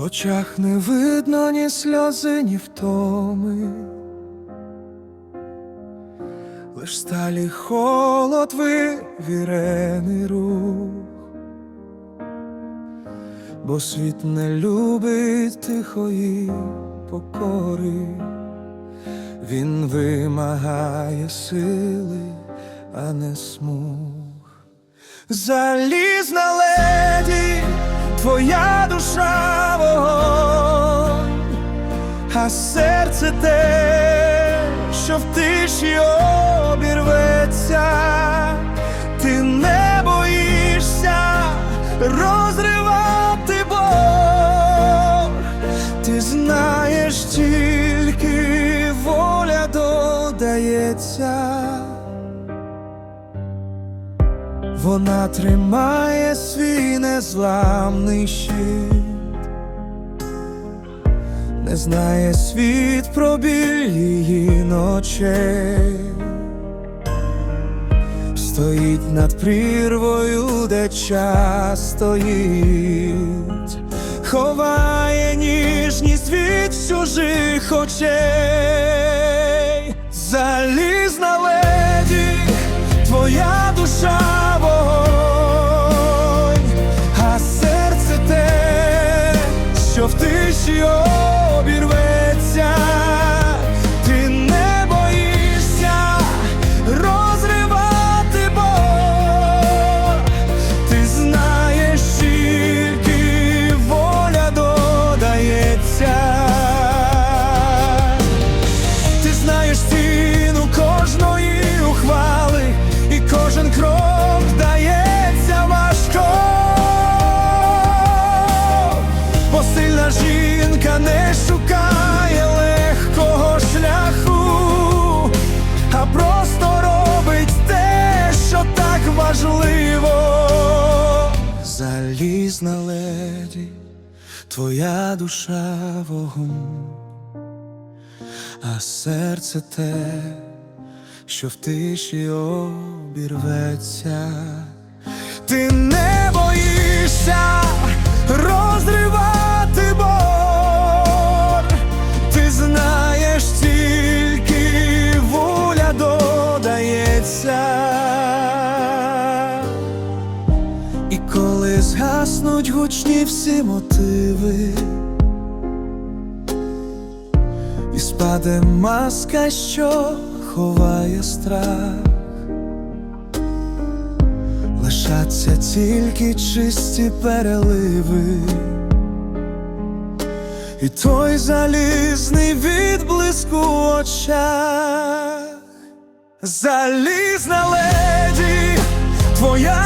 В очах не видно ні сльози, ні втоми. Лиш сталі холод вивірений рух, бо світ не любить тихої покори, він вимагає сили, а не смуг. Залізна леді, твоя душа вогонь, а серце те, що в тиші обірветься, ти не боїшся розривати Бог, ти знаєш, тільки воля додається. Вона тримає свій незламний щит, не знає світ про її ночей, стоїть над прірвою, де час стоїть, ховає ніжність від чужих очей, залізна леді, твоя душа Залізна леді, твоя душа вогонь а серце те, що в тиші обірветься, ти не боїшся гучні всі мотиви. І спаде маска, що ховає страх, лишаться тільки чисті переливи, і той залізний відблиск у очах, залізна леді, твоя